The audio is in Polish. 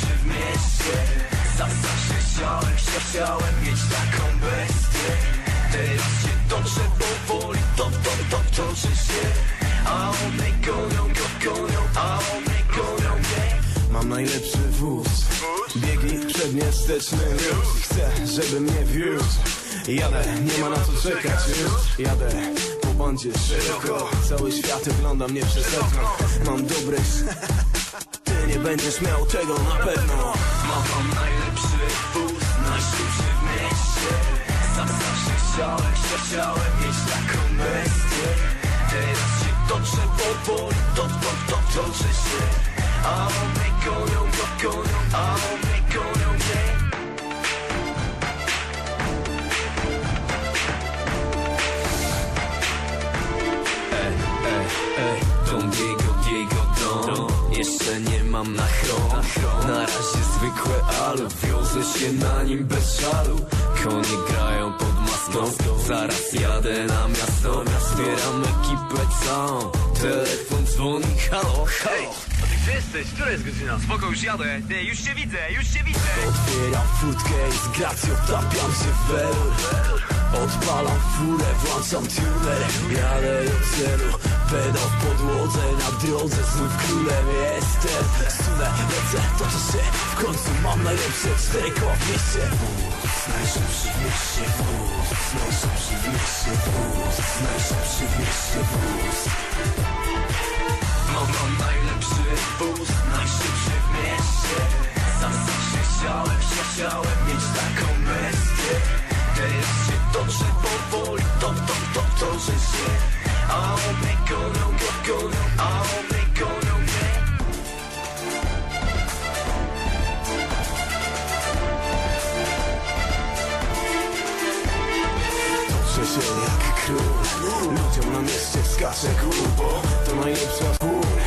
się w mieście. Sam zawsze chciałem, się chciałem mieć taką bestię. Teraz się toczę powoli, to, to, to, toczę się. A one gonią, go, gonią, a one gonią mnie. Mam najlepszy wóz. Biegi przednie, steczny Chcę, żeby mnie wiózł. Jadę, nie ma na co czekać już. Jadę po bandzie szeroko. Cały świat ogląda mnie przez okno. Mam dobre... nie będziesz miał tego na pewno Mam, najlepszy wóz, najszybszy w mieście Sam zawsze chciałem, chciałem mieć taką bestię Teraz się toczę powoli, to, to, to, się A one gonią, go gonią, a one Jeszcze nie mam na chron. Na razie zwykłe alu. Wiozę się na nim bez żalu Konie grają pod maską. Zaraz jadę na miasto. Zbieram ekipę całą. Telefon dzwoni, halo, halo. Gdzie jesteś? Która jest godzina? Spoko, już jadę. Nie, już cię widzę, już cię widzę. Otwieram furtkę i z gracją wtapiam się w welur Odpalam furę, włączam tuner. Jadę do celu, pedał w podłodze. Na drodze znów królem jestem. Sunę, lecę, toczę się. W końcu mam najlepsze cztery koła w mieście Wóz, najszybszy w mieście wóz. Najszybszy w mieście wóz. Najszybszy w mieście wóz. Mam, mam najlepszy wóz, najszybszy w mieście Sam zawsze chciałem, chciałem mieć taką się jak król Ludziom na mieście król Bo to najlepsza